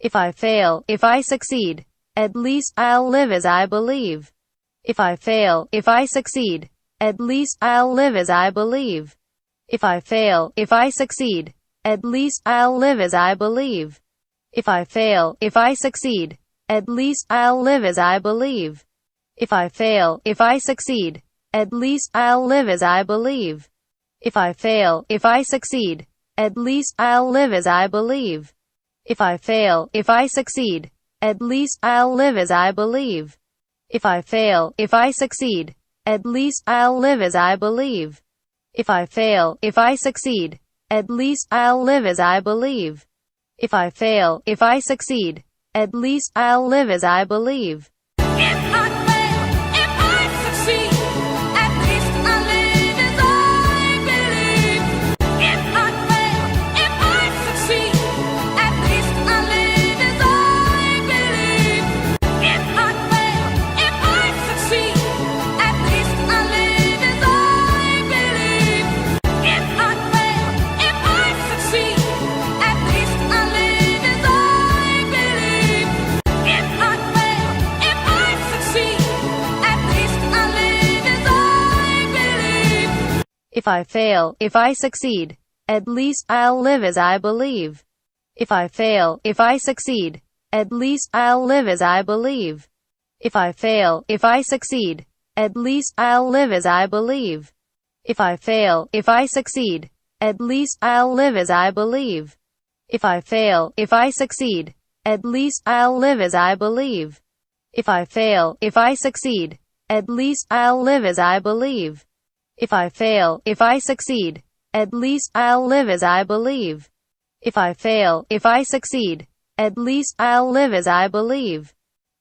If I fail, if I succeed, at least I'll live as I believe. If I fail, if I succeed, at least I'll live as I believe. If I fail, if I succeed, at least I'll live as I believe. If I fail, if I succeed, at least I'll live as I believe. If I fail, if I succeed, at least I'll live as I believe. If I fail, if I succeed, at least I'll live as I believe. If I fail, if I succeed, at least I'll live as I believe. If I fail, if I succeed, at least I'll live as I believe. If I fail, if I succeed, at least I'll live as I believe. If I fail, if I succeed, at least I'll live as I believe. If I fail, if I succeed, at least I'll live as I believe. If I fail, if I succeed, at least I'll live as I believe. If I fail, if I succeed, at least I'll live as I believe. If I fail, if I succeed, at least I'll live as I believe. If I fail, if I succeed, at least I'll live as I believe. If I fail, if I succeed, at least I'll live as I believe. If I fail, if I succeed, at least I'll live as I believe. If I fail, if I succeed, at least I'll live as I believe.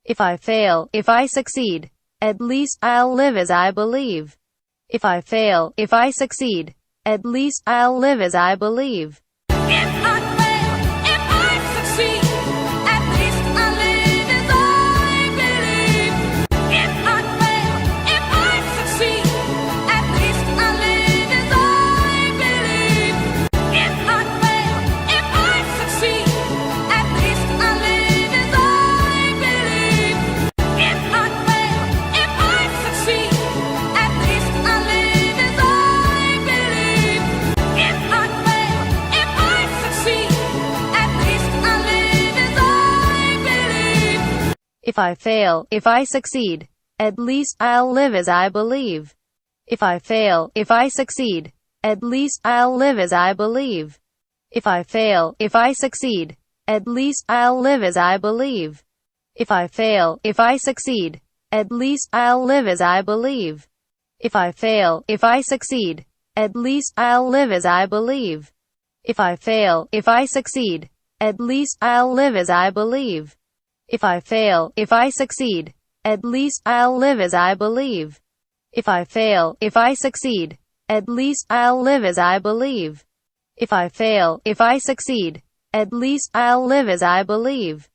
If I fail, if I succeed, at least I'll live as I believe. If I fail, if I succeed, at least I'll live as I believe. If I fail, if I succeed, If I fail, if I succeed, at least I'll live as I believe. If I fail, if I succeed, at least I'll live as I believe. If I fail, if I succeed, at least I'll live as I believe. If I fail, if I succeed, at least I'll live as I believe. If I fail, if I succeed, at least I'll live as I believe. If I fail, if I succeed, at least I'll live as I believe. If I fail, if I succeed, at least I'll live as I believe. If I fail, if I succeed, at least I'll live as I believe. If I fail, if I succeed, at least I'll live as I believe.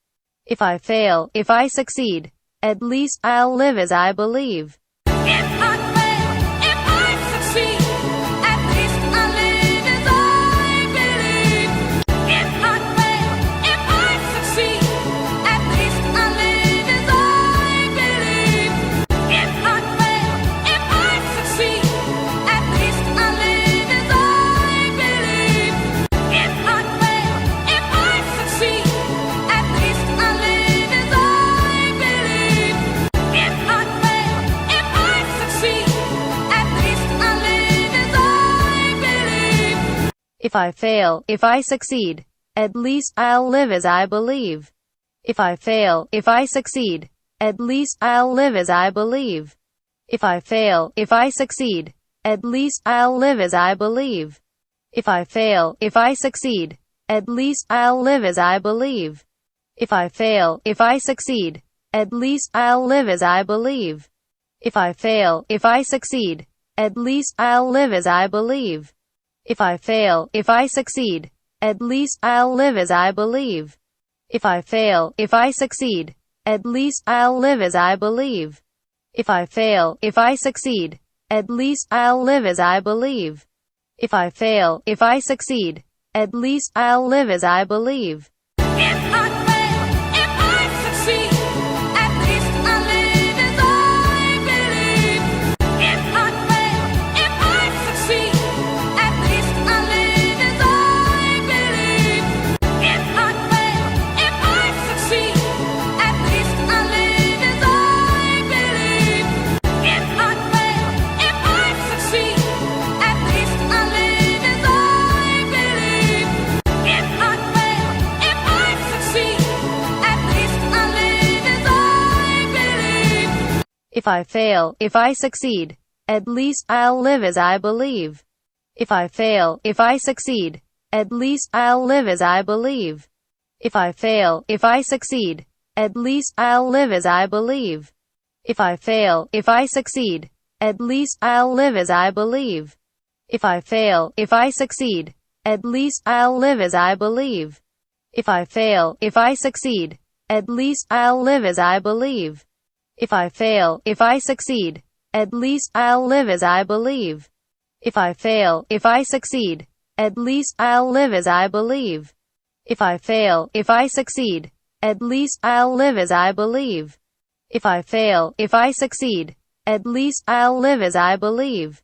If I fail, if I succeed, at least I'll live as I believe. If I fail, if I succeed, at least I'll live as I believe. If I fail, if I succeed, at least I'll live as I believe. If I fail, if I succeed, at least I'll live as I believe. If I fail, if I succeed, at least I'll live as I believe. If I fail, if I succeed, at least I'll live as I believe. If I fail, if I succeed, at least I'll live as I believe. If I fail, if I succeed, at least I'll live as I believe. If I fail, if I succeed, at least I'll live as I believe. If I fail, if I succeed, at least I'll live as I believe. If I fail, if I succeed, at least I'll live as I believe. If I fail, if I succeed, at least I'll live as I believe. If I fail, if I succeed, at least I'll live as I believe. If I fail, if I succeed, at least I'll live as I believe. If I fail, if I succeed, at least I'll live as I believe. If I fail, if I succeed, at least I'll live as I believe. If I fail, if I succeed, at least I'll live as I believe. If I fail, if I succeed, at least I'll live as I believe. If I fail, if I succeed, at least I'll live as I believe. If I fail, if I succeed, at least I'll live as I believe. If I fail, if I succeed, at least I'll live as I believe.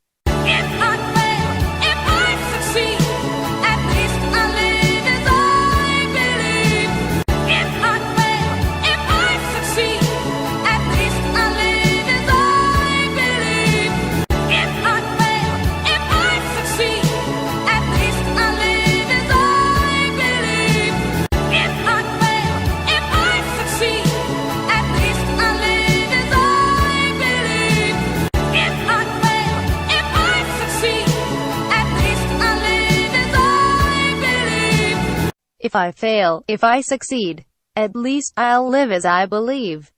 If I fail, if I succeed, at least I'll live as I believe.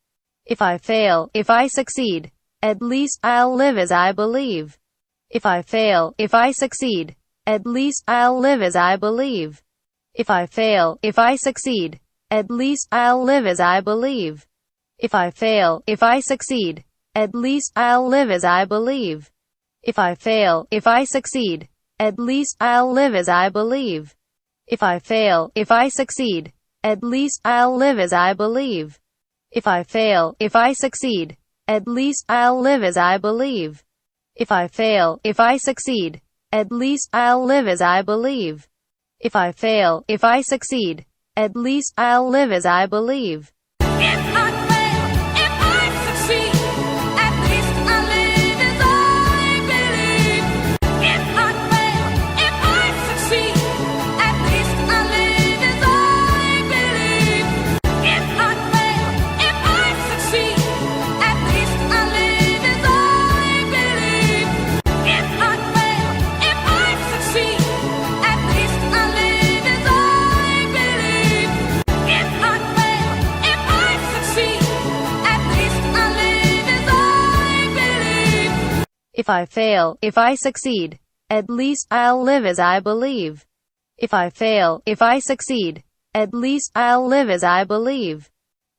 If I fail, if I succeed, at least I'll live as I believe. If I fail, if I succeed, at least I'll live as I believe. If I fail, if I succeed, at least I'll live as I believe. If I fail, if I succeed, at least I'll live as I believe. If I fail, if I succeed, at least I'll live as I believe. If I fail, if I succeed, at least I'll live as I believe. If I fail, if I succeed, at least I'll live as I believe. If I fail, if I succeed, at least I'll live as I believe. If I fail, if I succeed, at least I'll live as I believe. I fail, if I succeed, at least I'll live as I believe. If I fail, if I succeed, at least I'll live as I believe.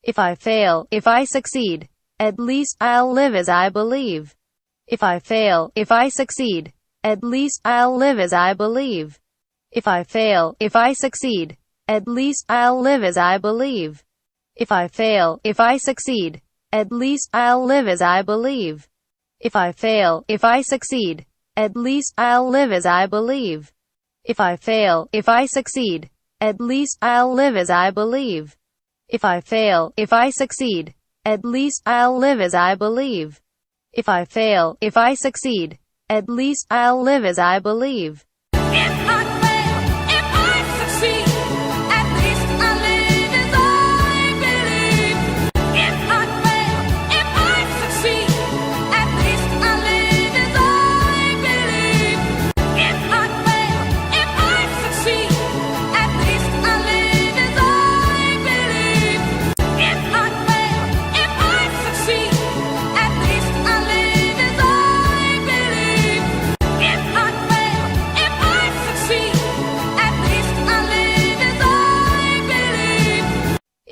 If I fail, if I succeed, at least I'll live as I believe. If I fail, if I succeed, at least I'll live as I believe. If I fail, if I succeed, at least I'll live as I believe. If I fail, if I succeed, at least I'll live as I believe. If I fail, if I succeed, at least I'll live as I believe. If I fail, if I succeed, at least I'll live as I believe. If I fail, if I succeed, at least I'll live as I believe. If I fail, if I succeed, at least I'll live as I believe.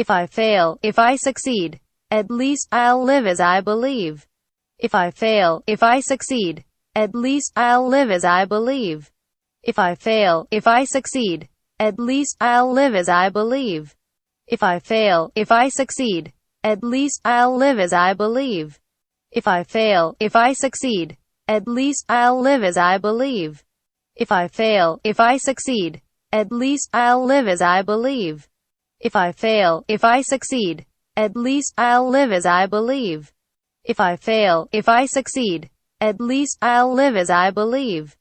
If I fail, if I succeed, at least I'll live as I believe. If I fail, if I succeed, at least I'll live as I believe. If I fail, if I succeed, at least I'll live as I believe. If I fail, if I succeed, at least I'll live as I believe. If I fail, if I succeed, at least I'll live as I believe. If I fail, if I succeed, at least I'll live as I believe. If I fail, if I succeed, at least I'll live as I believe. If I fail, if I succeed, at least I'll live as I believe.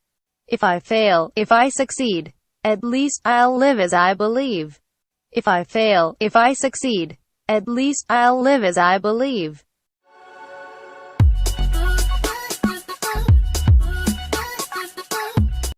If I fail, if I succeed, at least I'll live as I believe. If I fail, if I succeed, at least I'll live as I believe.